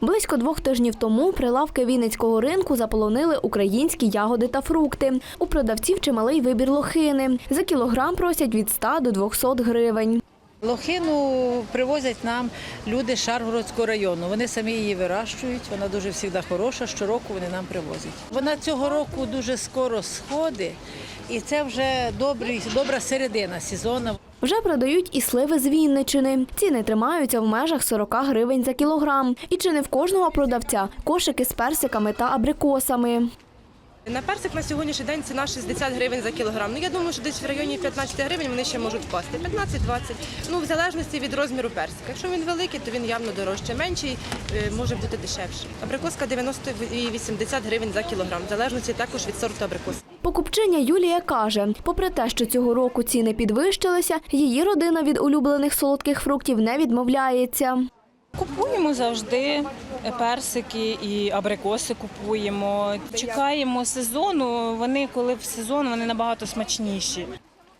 Близько двох тижнів тому прилавки Вінницького ринку заполонили українські ягоди та фрукти. У продавців чималий вибір лохини. За кілограм просять від 100 до 200 гривень. Лохину привозять нам люди з Шаргородського району. Вони самі її вирощують, вона дуже завжди хороша, щороку вони нам привозять. Вона цього року дуже скоро сходить, і це вже добрий, добра середина сезону. Вже продають і сливи з Вінничини. Ціни тримаються в межах 40 гривень за кілограм. І чи не в кожного продавця кошики з персиками та абрикосами. На персик на сьогоднішній день ціна 60 гривень за кілограм. Ну я думаю, що десь в районі 15 гривень вони ще можуть впасти. 15-20. Ну в залежності від розміру персика. Якщо він великий, то він явно дорожче. Менший е, може бути дешевший. Абрикоска 90 і 80 гривень за кілограм. В залежності також від сорту абрикоси. Покупчиня Юлія каже, попри те, що цього року ціни підвищилися, її родина від улюблених солодких фруктів не відмовляється. Купуємо завжди персики і абрикоси купуємо. Чекаємо сезону. Вони коли в сезон, вони набагато смачніші.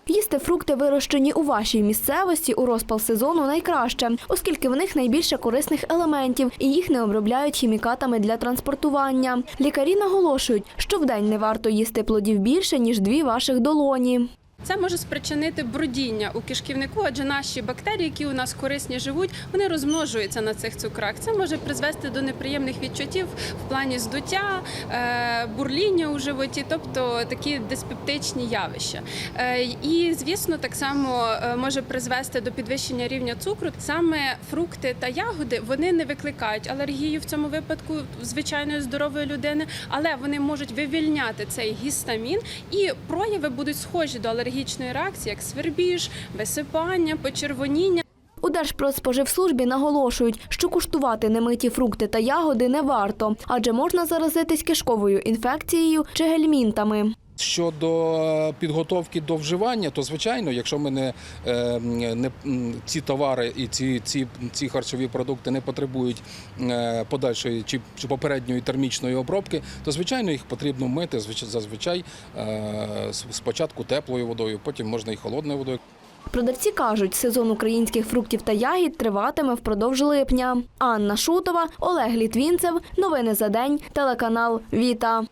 Їсти фрукти, вирощені у вашій місцевості у розпал сезону, найкраще, оскільки в них найбільше корисних елементів і їх не обробляють хімікатами для транспортування. Лікарі наголошують, що вдень не варто їсти плодів більше ніж дві ваших долоні. Це може спричинити брудіння у кишківнику, адже наші бактерії, які у нас корисні живуть, вони розмножуються на цих цукрах. Це може призвести до неприємних відчуттів в плані здуття, е, бурління у животі, тобто такі диспептичні явища. Е, І, звісно, так само е, може призвести до підвищення рівня цукру. Саме фрукти та ягоди вони не викликають алергію в цьому випадку звичайної здорової людини, але вони можуть вивільняти цей гістамін, і прояви будуть схожі до алергічної реакції, як свербіж, висипання, почервоніння. У Держпродспоживслужбі наголошують, що куштувати немиті фрукти та ягоди не варто, адже можна заразитись кишковою інфекцією чи гельмінтами. Щодо підготовки до вживання, то звичайно, якщо ми не, е, не ці товари і ці, ці, ці харчові продукти не потребують е, подальшої чи, чи попередньої термічної обробки, то звичайно їх потрібно мити зазвичай е, спочатку теплою водою, потім можна і холодною водою. Продавці кажуть, сезон українських фруктів та ягід триватиме впродовж липня. Анна Шутова, Олег Літвінцев. Новини за день. Телеканал Віта.